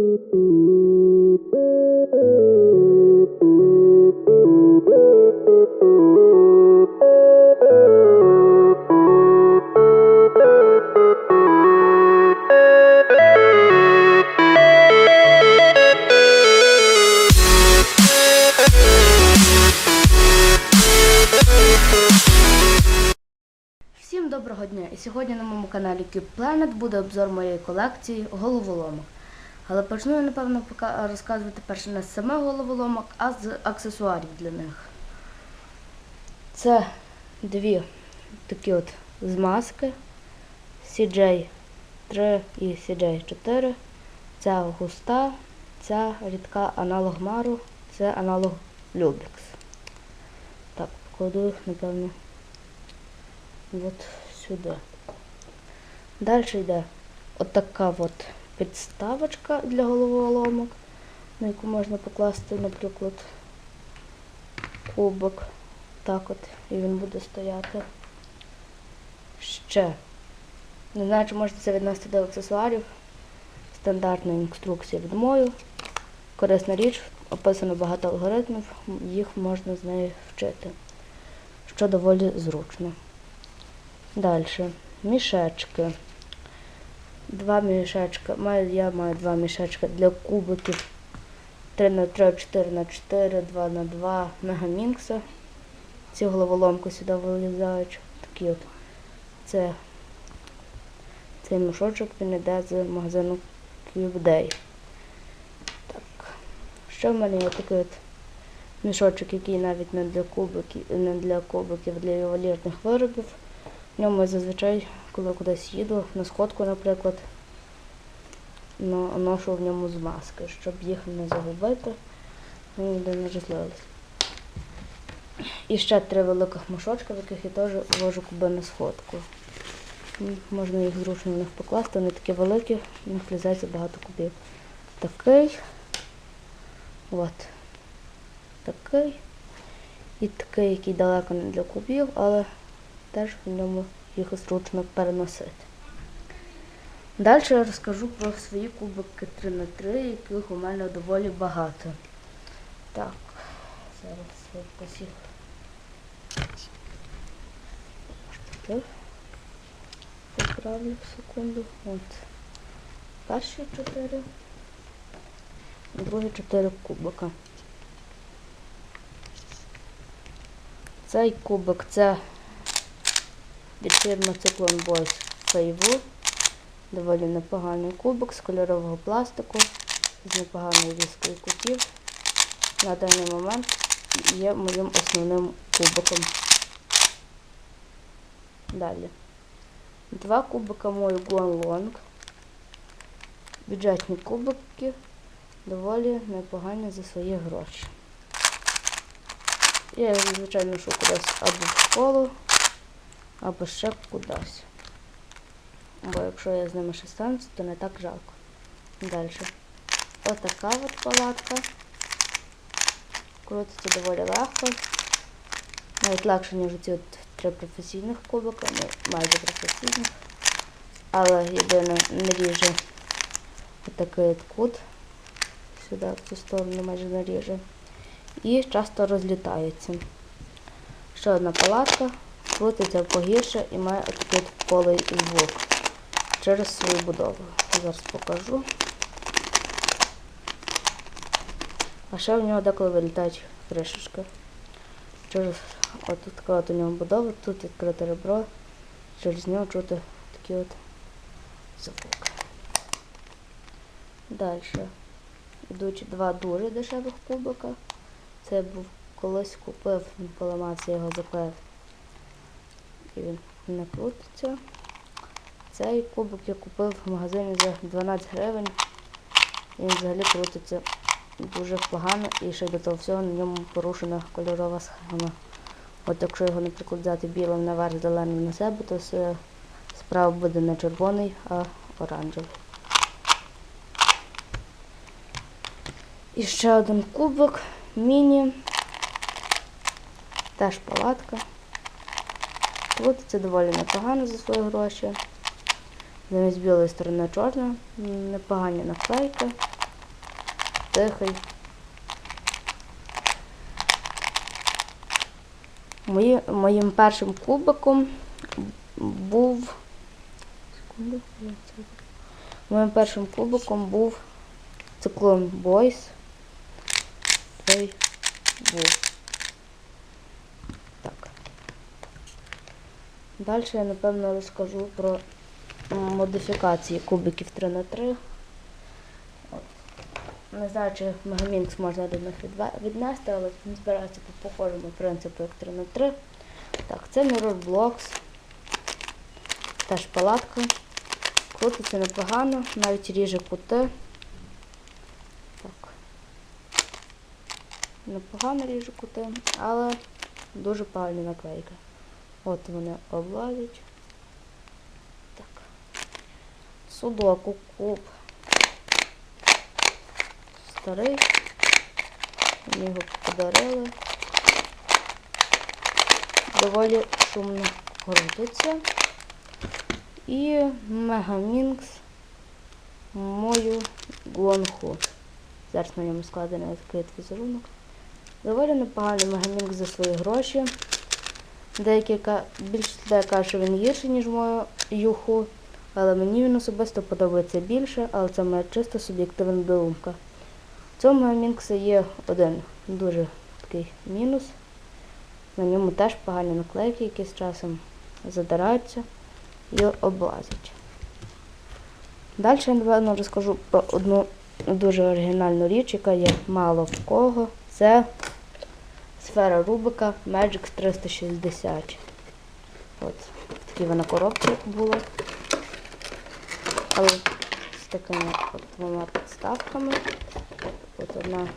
Всім доброго дня! І сьогодні на моєму каналі Cube Planet буде обзор моєї колекції головоломок. Але почну я, напевно, розказувати перше не з саме головоломок, а з аксесуарів для них. Це дві такі от змазки CJ3 і CJ4. Ця густа, ця рідка аналог Мару, це аналог Lumix. Так, покладу їх, напевно, от сюди. Далі йде отака от підставочка для головоломок, на яку можна покласти, наприклад, кубок. Так от, і він буде стояти. Ще. Не знаю, чи можете це віднести до аксесуарів. Стандартна інструкція від мою. Корисна річ, описано багато алгоритмів, їх можна з нею вчити, що доволі зручно. Далі. Мішечки. Два мішечки. Маю, я маю два мішечки для кубиків 3 на 3 4 на 4 2 на 2 мегамінкса. Ці головоломки сюди вилізають. Такі от. Це цей мішочок він йде з магазину Cube Так. Ще в мене є такий от мішочок, який навіть не для кубиків, не для кубиків, для ювелірних виробів. В ньому зазвичай, коли кудись їду, на сходку, наприклад, ношу в ньому змазки, щоб їх не загубити, ніде не розлились. І ще три великих мішочки, в яких я теж вожу куби на сходку. Можна їх зручно в них покласти, вони такі великі, в них влізається багато кубів. Такий, от, такий і такий, який далеко не для кубів, але теж в ньому їх зручно переносити. Далі я розкажу про свої кубики 3 на 3 яких у мене доволі багато. Так, зараз я посіх. Так. Поправлю секунду. От. Перші чотири. Другі чотири кубика. Цей кубик це від фірми Cyclone Boys Faywood. Доволі непоганий кубик з кольорового пластику, з непоганою різкою кутів. На даний момент є моїм основним кубиком. Далі. Два кубика мою Guanlong. Бюджетні кубики доволі непогані за свої гроші. Я звичайно, кудись або в школу, або ще кудись. Бо якщо я з ними ще станусь, то не так жалко. Далі. Отака от палатка. Крутиться доволі легко. Навіть легше, ніж ці от три професійних кубика, ну, майже професійних. Але єдине не ріже отакий от кут. Сюди, в цю сторону майже не ріже. І часто розлітається. Ще одна палатка, крутиться погірше і має отакий от полий звук через свою будову. Зараз покажу. А ще в нього деколи вилітають кришечки. Через от така от у нього будова, тут відкрите ребро, через нього чути такі от звуки. Далі. Йдуть два дуже дешевих кубика. Це був колись купив, він поламався, його заклеїв. І він не крутиться. Цей кубик я купив в магазині за 12 гривень. Він взагалі крутиться дуже погано і ще до того всього на ньому порушена кольорова схема. От якщо його, наприклад, взяти білим наверх, зеленим на себе, то все справа буде не червоний, а оранжевий. І ще один кубик, міні. Теж палатка. Крутиться доволі непогано за свої гроші. Замість білої сторони чорна, непогані наклейки. тихий. Мої, моїм першим кубиком був. Моїм першим кубиком був циклон Бойс. Цей був. Так. Далі я напевно розкажу про модифікації кубиків 3 на 3 Не знаю, чи Мегамінкс можна до них віднести, але він збирається по похожому принципу, як 3 на 3 Так, це Mirror Blocks. Теж палатка. Крутиться непогано, навіть ріже кути. Так. Непогано ріже кути, але дуже правильні наклейки. От вони облазять. Так. Судоку куб. Старий. Мені його подарили. Доволі шумно крутиться. І Мегамінкс мою гонху. Зараз на ньому складений відкритий візерунок. Доволі непоганий Мегамінкс за свої гроші. Деякі більш кажуть, що він гірший, ніж мою юху, але мені він особисто подобається більше, але це моя чисто суб'єктивна думка. В цьому Мегамінкса є один дуже такий мінус. На ньому теж погані наклейки, які з часом задираються і облазять. Далі я, напевно, розкажу про одну дуже оригінальну річ, яка є мало в кого. Це сфера Рубика Magic 360. От, такі вона коробці була. Але з такими от двома підставками. От одна,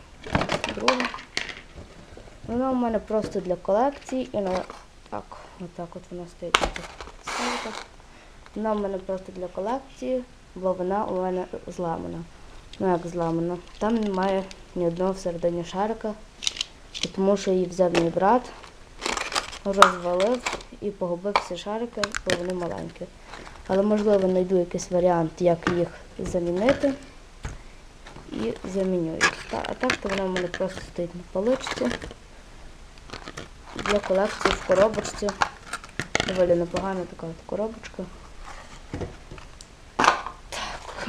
друга. Вона у мене просто для колекції і на так, отак от вона стоїть. Вона у мене просто для колекції, бо вона у мене зламана. Ну як зламана? Там немає ні одного всередині шарика, тому що її взяв мій брат, розвалив і погубив всі шарики, бо вони маленькі. Але можливо знайду якийсь варіант, як їх замінити. І заміню їх. А так то вона в мене просто стоїть на поличці. Для колекції в коробочці. Доволі непогана така от коробочка. Так.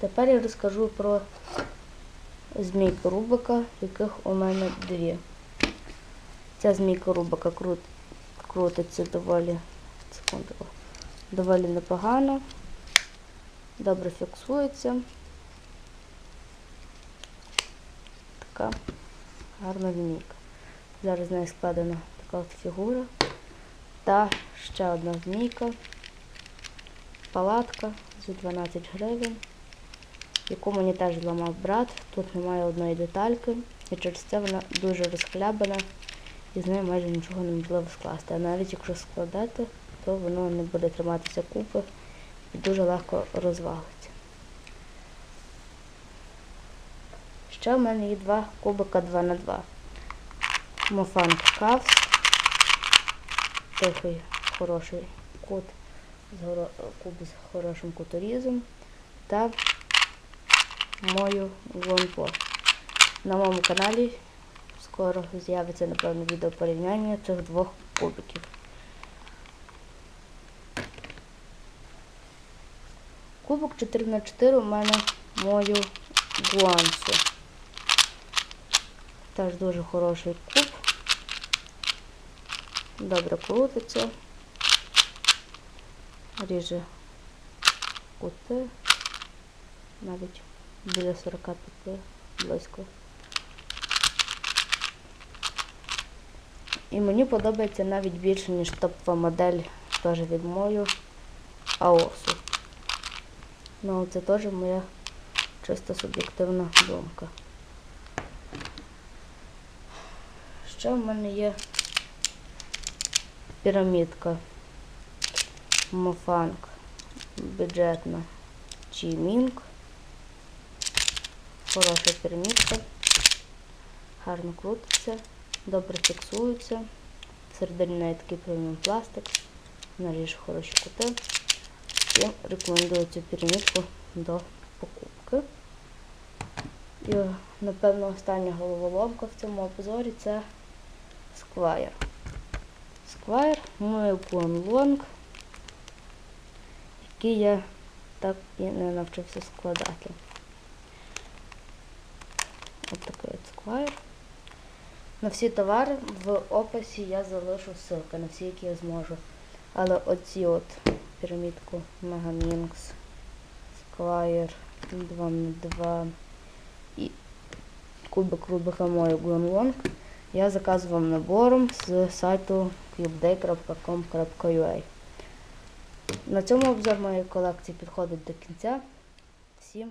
Тепер я розкажу про змійку Рубика, яких у мене дві. Ця змійка Рубика крут, крутиться доволі, секунду, доволі непогано. Добре фіксується. Така гарна змійка. Зараз з неї складена така от фігура. Та ще одна змійка. Палатка за 12 гривень, яку мені теж зламав брат. Тут немає одної детальки, і через це вона дуже розхлябана і з нею майже нічого неможливо скласти. А навіть якщо складати, то воно не буде триматися купи і дуже легко розвалиться. Ще в мене є два кубика 2 на 2 Мофанк Кавс. Тихий, хороший кут з куб з хорошим куторізом та мою гонпо. На моєму каналі скоро з'явиться, напевно, відео порівняння цих двох кубиків. Кубок 4х4 у мене мою гуансу. Теж дуже хороший куб. Добре крутиться. Ріже кути. Навіть біля 45 близько. І мені подобається навіть більше, ніж топова модель теж від мою Аосу. Ну, це теж моя чисто суб'єктивна думка. Ще в мене є пірамідка Мофанк бюджетна Чімінг. Хороша пірамідка. Гарно крутиться, добре фіксується. Всередині неї такий преміум пластик. Наріж хороші кути. Всім рекомендую цю пірамідку до покупки. І, напевно, остання головоломка в цьому обзорі це Squire. Squire Moycon Long, який я так і не навчився складати. Ось такий от Squire. На всі товари в описі я залишу ссылки на всі, які я зможу. Але оці от пірамідку Megaminx, Squire 2 на 2 і кубик Рубика мою Гуанлонг я заказував набором з сайту cubeday.com.ua. На цьому обзор моєї колекції підходить до кінця. Всім